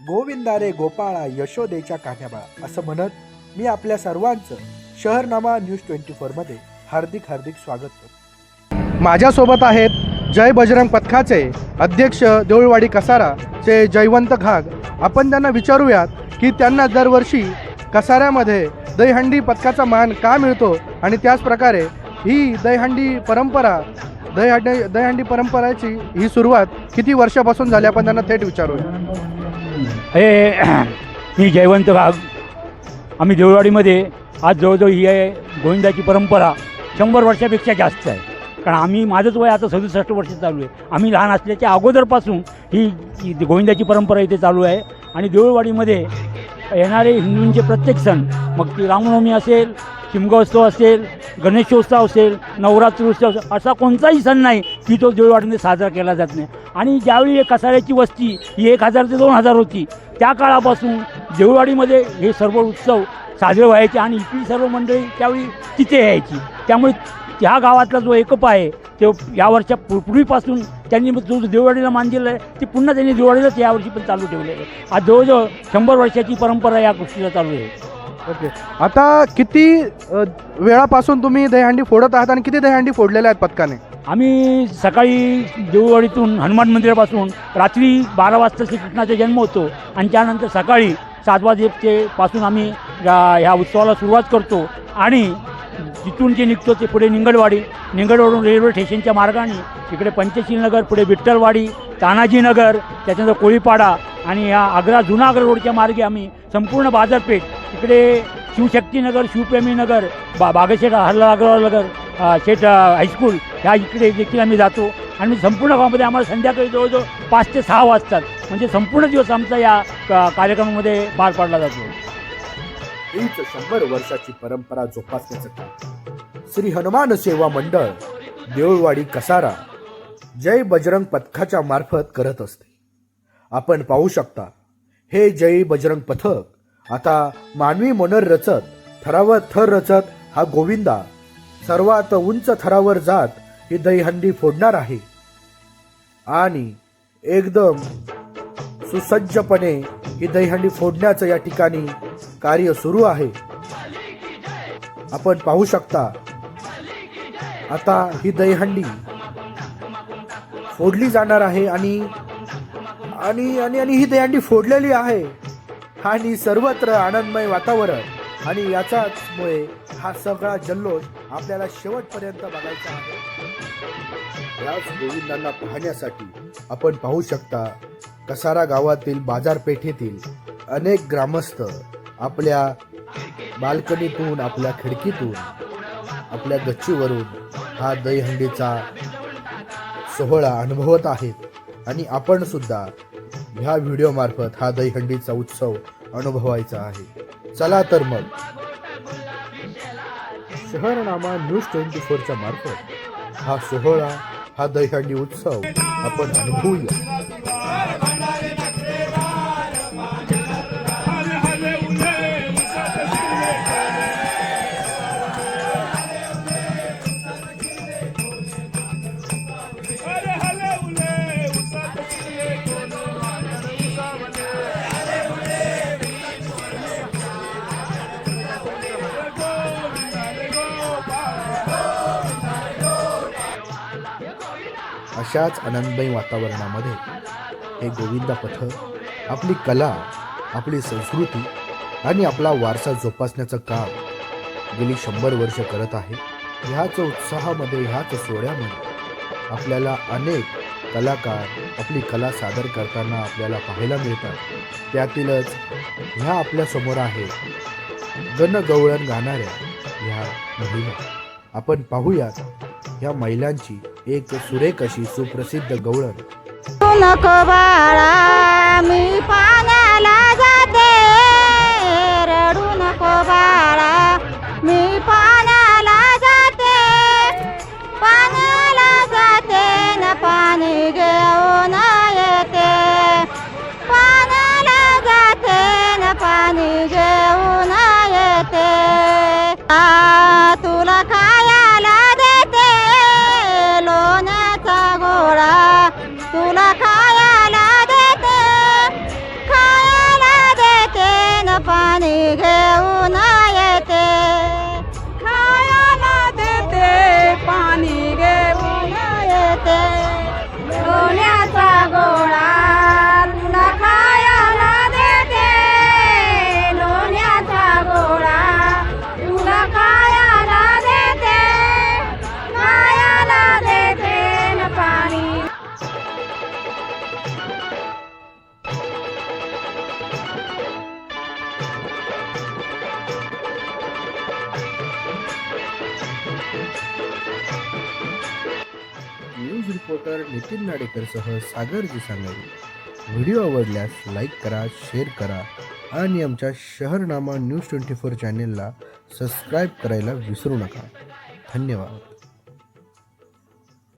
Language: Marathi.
गोविंदारे गोपाळा यशोदेच्या कान्याबाळा. असं म्हणत मी आपल्या सर्वांचं शहरनामा न्यूज ट्वेंटी फोरमध्ये हार्दिक हार्दिक स्वागत करतो. माझ्यासोबत आहेत जय बजरंग पथकाचे अध्यक्ष देऊळवाडी कसाराचे जयवंत घाग. आपण त्यांना विचारूयात की त्यांना दरवर्षी कसाऱ्यामध्ये दहीहंडी पथकाचा मान का मिळतो आणि त्याच प्रकारे ही दहीहंडी परंपरा दहीहंडी दहीहंडी परंपराची ही सुरुवात किती वर्षापासून झाली? आपण त्यांना थेट विचारूया. हे मी जयवंत वाघ आम्ही देवळवाडीमध्ये आज जवळजवळ ही आहे गोविंदाची परंपरा शंभर वर्षापेक्षा जास्त आहे. कारण आम्ही माझंच वय आता सदुसष्ट वर्ष चालू आहे. आम्ही लहान असल्याच्या अगोदरपासून ही ही गोविंदाची परंपरा इथे चालू आहे. आणि देऊळवाडीमध्ये येणारे हिंदूंचे प्रत्येक सण मग ती रामनवमी असेल शिमगोत्सव असेल गणेशोत्सव असेल नवरात्र उत्सव असेल असा कोणताही सण नाही की तो देऊळवाडीमध्ये साजरा केला जात नाही. आणि ज्यावेळी कसाऱ्याची वस्ती ही एक हजार ते दोन हजार होती त्या काळापासून देऊळवाडीमध्ये हे सर्व उत्सव साजरे व्हायचे आणि इथली सर्व मंडळी त्यावेळी तिथे यायची. त्यामुळे ह्या गावातला जो एकप आहे तो या वर्षा पूर्वीपासून त्यांनी जो देववाडीला मान दिलं आहे ते पुन्हा त्यांनी देववाडीलाच यावर्षी पण चालू ठेवलं आहे. आज जवळजवळ शंभर वर्षाची परंपरा या गोष्टीला चालू आहे. ओके आता किती अ, वेळापासून तुम्ही दहीहंडी फोडत आहात आणि किती दहीहंडी फोडलेल्या आहेत पथकाने? आम्ही सकाळी देऊळवाडीतून हनुमान मंदिरापासून रात्री बारा वाजता श्रीकृष्णाचा जन्म होतो आणि त्यानंतर सकाळी सात वाजेचे पासून आम्ही या- ह्या उत्सवाला सुरुवात करतो आणि जिथून जे निघतो ते पुढे निंगडवाडी निंगडवाडून रेल्वे स्टेशनच्या मार्गाने तिकडे पंचशील नगर पुढे विठ्ठलवाडी तानाजीनगर त्याच्यानंतर कोळीपाडा आणि या आग्रा जुना आग्रा रोडच्या मार्गे आम्ही संपूर्ण बाजारपेठ इकडे शिवशक्तीनगर शिवप्रेमीनगर बा बागशेठ हल्ला अग्रवाल नगर शेठ हायस्कूल ह्या इकडे देखील आम्ही जातो. आणि संपूर्ण गावामध्ये आम्हाला संध्याकाळी जवळजवळ पाच ते सहा वाजतात. म्हणजे संपूर्ण दिवस आमचा या कार्यक्रमामध्ये पार पाडला जातो. हीच शंभर वर्षाची परंपरा जोपासण्याचं काम. श्री हनुमान सेवा मंडळ देऊळवाडी कसारा जय बजरंग पथकाच्या मार्फत करत असते. आपण पाहू शकता हे जय बजरंग पथक आता मानवी मनर रचत थरावर थर रचत हा गोविंदा सर्वात उंच थरावर जात ही दहीहंडी फोडणार आहे. आणि एकदम सुसज्जपणे ही दहीहंडी फोडण्याचं या ठिकाणी कार्य सुरू आहे. आपण पाहू शकता आता ही दहीहंडी फोडली जाणार आहे आणि आणि आणि आणि ही दहीहंडी फोडलेली आहे. आणि सर्वत्र आनंदमय वातावरण. आणि याच्याचमुळे हा सगळा जल्लोष आपल्याला शेवटपर्यंत बघायचा आहे. याच गोविंदांना पाहण्यासाठी आपण पाहू शकता कसारा गावातील बाजारपेठेतील अनेक ग्रामस्थ आपल्या बाल्कनीतून आपल्या खिडकीतून आपल्या गच्चीवरून हा दहीहंडीचा सोहळा अनुभवत आहेत. आणि आपण सुद्धा ह्या व्हिडिओ मार्फत हा दहीहंडीचा उत्सव अनुभवायचा आहे. चला तर मग. शहरनामा न्यूज ट्वेंटी फोरच्या मार्फत हा सोहळा हा दहीहंडी उत्सव आपण अनुभवूया. अशाच आनंदमयी वातावरणामध्ये हे गोविंदा पथक आपली कला आपली संस्कृती आणि आपला वारसा जोपासण्याचं काम गेली शंभर वर्ष करत आहे. ह्याच उत्साहामध्ये ह्याच सोहळ्यामध्ये आपल्याला अनेक कलाकार आपली कला सादर करताना आपल्याला पाहायला मिळतात. त्यातीलच ह्या आपल्यासमोर आहे गणगवळण गाणाऱ्या ह्या महिला आपण पाहूयात ह्या महिलांची एक सुरेख अशी सुप्रसिद्ध गवळण. नको बाळा मी पाण्याला जाते रडू नको बाळा. मी पा रिपोर्टर नितीन नाडेकरसह सागरजी सांगावी व्हिडिओ आवडल्यास लाईक करा शेअर करा आणि आमच्या शहरनामा न्यूज ट्वेंटी फोर चॅनेलला सबस्क्राईब करायला विसरू नका. धन्यवाद.